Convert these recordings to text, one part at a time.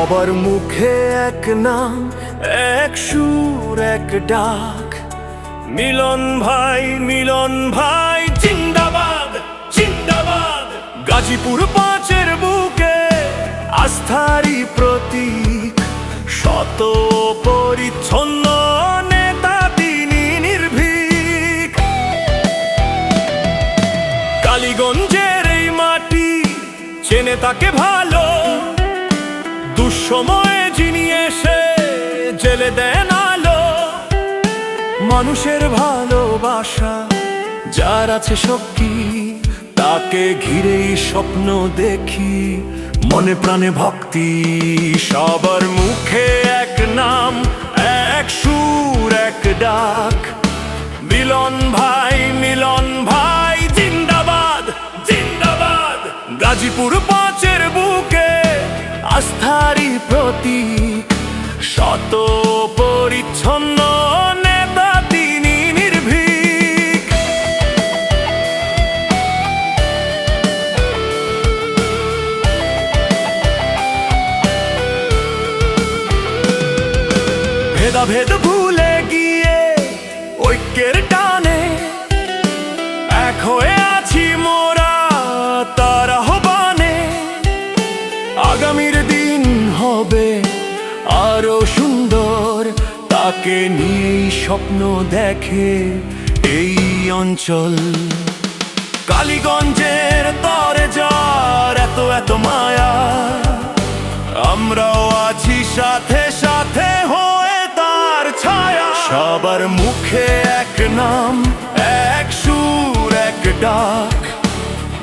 সবার মুখে এক নাম, এক সুর, এক ডাক। মিলন ভাই মিলন ভাই, জিন্দাবাদ জিন্দাবাদ। গাজীপুর পাঁচের বুকে আস্থারই প্রতীক। শত পরিচ্ছন্ন নেতা তিনি নির্ভীক। কালীগঞ্জের এই মাটি চেনে তাকে ভালো দুঃসময়ে যিনি এসে জেলে দেন আলো, মানুষের ভালোবাসা, যার আছে শক্তি, তাকে ঘিরেই স্বপ্ন দেখি। মনে প্রাণে ভক্তি, সবার মুখে এক নাম, এক সুর, এক ডাক। মিলন ভাই মিলন ভাই, জিন্দাবাদ জিন্দাবাদ। গাজীপুর পাঁচের প্রতীক শত পরিচ্ছন্ন ভেদাভেদ ভুলে গিয়ে ঐক্যের টানে এক হয়ে আছি মোরা তার আহ্বানে। আগামীর দিন হবে আরও সুন্দর। তাকে নিয়েই স্বপ্ন দেখে এই অঞ্চল। কালীগঞ্জের তরে যার এত এত মায়া। আমরাও আছি সাথে সাথে হয়ে তার ছায়া। সবার মুখে এক নাম, এক সুর, এক ডাক।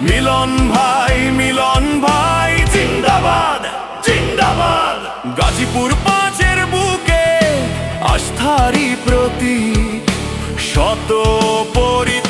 মিলন ভাই মিলন ভাই, জিন্দাবাদ। বুকে প্রতি শত পরি